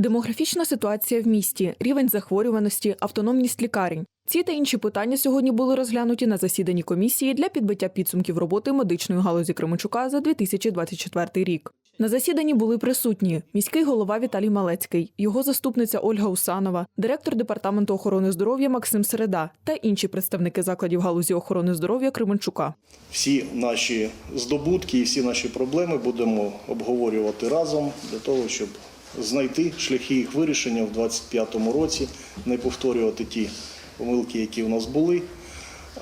Демографічна ситуація в місті, рівень захворюваності, автономність лікарень. Ці та інші питання сьогодні були розглянуті на засіданні комісії для підбиття підсумків роботи медичної галузі Кременчука за 2024 рік. На засіданні були присутні міський голова Віталій Малецький, його заступниця Ольга Усанова, директор департаменту охорони здоров'я Максим Середа та інші представники закладів галузі охорони здоров'я Кременчука. всі наші здобутки і всі наші проблеми будемо обговорювати разом для того, щоб знайти шляхи їх вирішення в 2025 році, не повторювати ті помилки, які у нас були,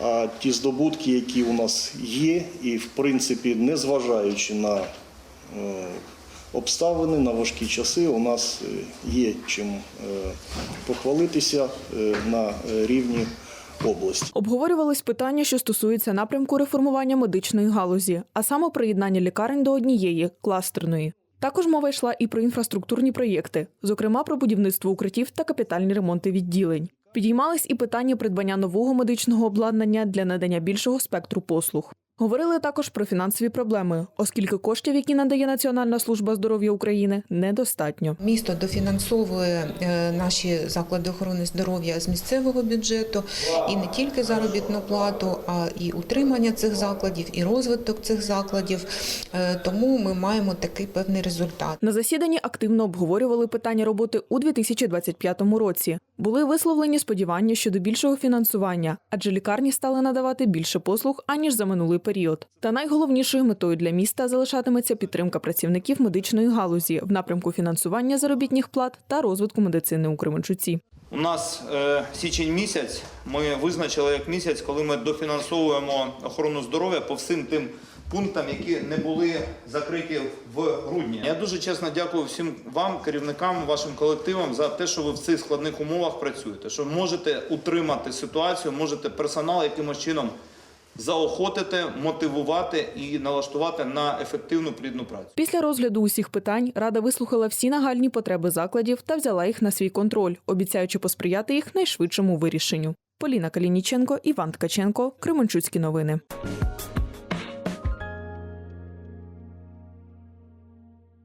а ті здобутки, які у нас є, і в принципі, незважаючи на е, обставини, на важкі часи, у нас е, є чим е, похвалитися на рівні області. Обговорювались питання, що стосуються напрямку реформування медичної галузі, а саме приєднання лікарень до однієї кластерної. Також мова йшла і про інфраструктурні проєкти, зокрема про будівництво укриттів та капітальні ремонти відділень. Підіймались і питання придбання нового медичного обладнання для надання більшого спектру послуг. Говорили також про фінансові проблеми, оскільки коштів, які надає Національна служба здоров'я України, недостатньо. Місто дофінансовує е, наші заклади охорони здоров'я з місцевого бюджету і не тільки заробітну плату, а і утримання цих закладів, і розвиток цих закладів. Е, Тому ми маємо такий певний результат. На засіданні активно обговорювали питання роботи у 2025 році. Були висловлені сподівання щодо більшого фінансування, адже лікарні стали надавати більше послуг аніж за минулий період. Та найголовнішою метою для міста залишатиметься підтримка працівників медичної галузі в напрямку фінансування заробітних плат та розвитку медицини у Кременчуці. У нас е, січень місяць. Ми визначили як місяць, коли ми дофінансовуємо охорону здоров'я по всім тим пунктам, які не були закриті в грудні. Я дуже чесно дякую всім вам, керівникам, вашим колективам, за те, що ви в цих складних умовах працюєте. Що можете утримати ситуацію, можете персонал якимось чином заохотити, мотивувати і налаштувати на ефективну плідну працю. Після розгляду усіх питань рада вислухала всі нагальні потреби закладів та взяла їх на свій контроль, обіцяючи посприяти їх найшвидшому вирішенню. Поліна Калініченко, Іван Ткаченко, Кременчуцькі новини.